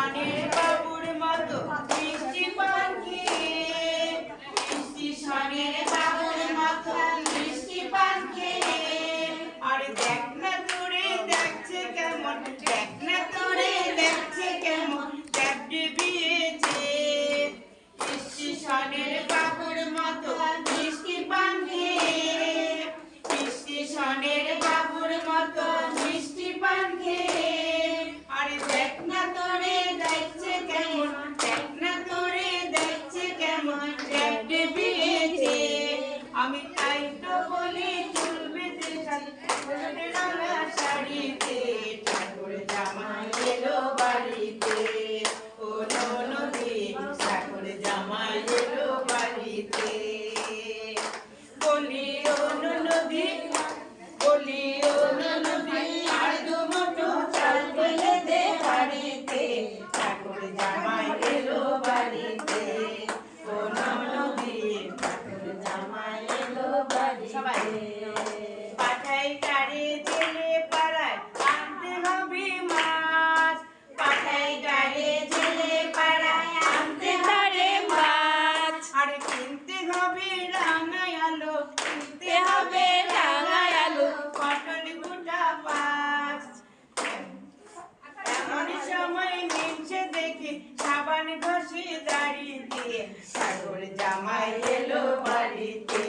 গানের বাবুর মতো মিষ্টি পাখি। মিষ্টি সানের বাবুর মতো মিষ্টি পাখি। আর দেখ না তোরে দেখছে কেমন, দেখ না তোরে দেখছে কেমন, দেখ বিয়েছে। মিষ্টি সানের আমার এলো বাড়িতে বলি অনুনদী বলি সাবান ঘষি দাড়িতে ঠাকুর জামাই এলো বাড়িতে।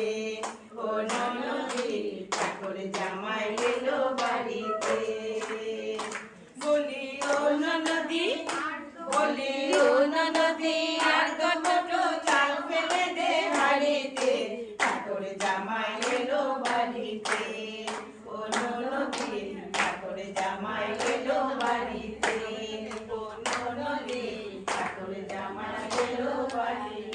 ও ননদি ঠাকুর জামাই এলো বাড়িতে। বলি, ও ননদি, বলি, ও ননদি, আর কত চাল ফেলে দে হাড়িতে ঠাকুর জামাই এলো বাড়িতে। Bye.